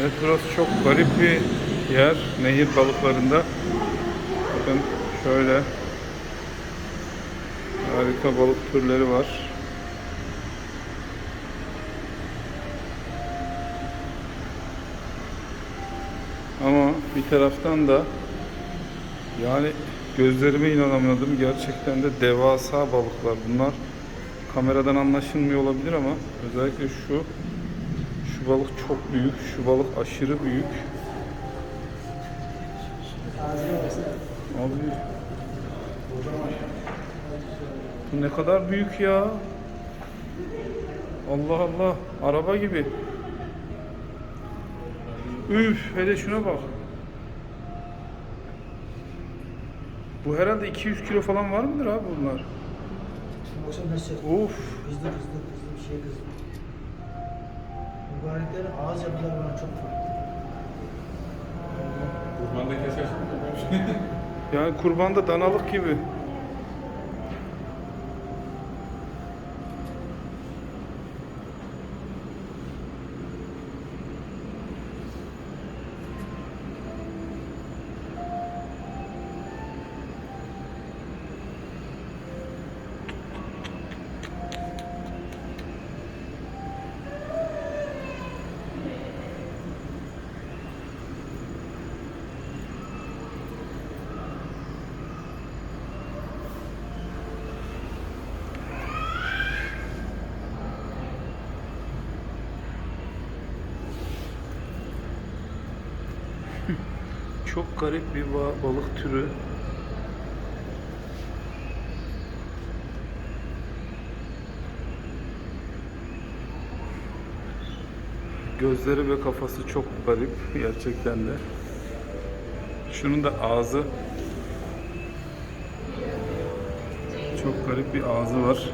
Evet burası çok garip bir yer. Nehir balıklarında. Bakın şöyle harika balık türleri var. Ama bir taraftan da yani gözlerime inanamadım. Gerçekten de devasa balıklar bunlar. Kameradan anlaşılmıyor olabilir ama özellikle şu şu balık çok büyük. Şu balık aşırı büyük. Abi bu ne kadar büyük ya. Allah Allah. Araba gibi. Üf hele şuna bak. Bu herhalde 200 kilo falan var mıdır abi bunlar? Of. hızlı hızlı hızlı bir şey hızlı. Mübareklerin ağız yapıları bana çok farklı. Kurbanda kesersin. Yani kurbanda danalık gibi. Çok garip bir ba- balık türü. Gözleri ve kafası çok garip gerçekten de. Şunun da ağzı çok garip bir ağzı var.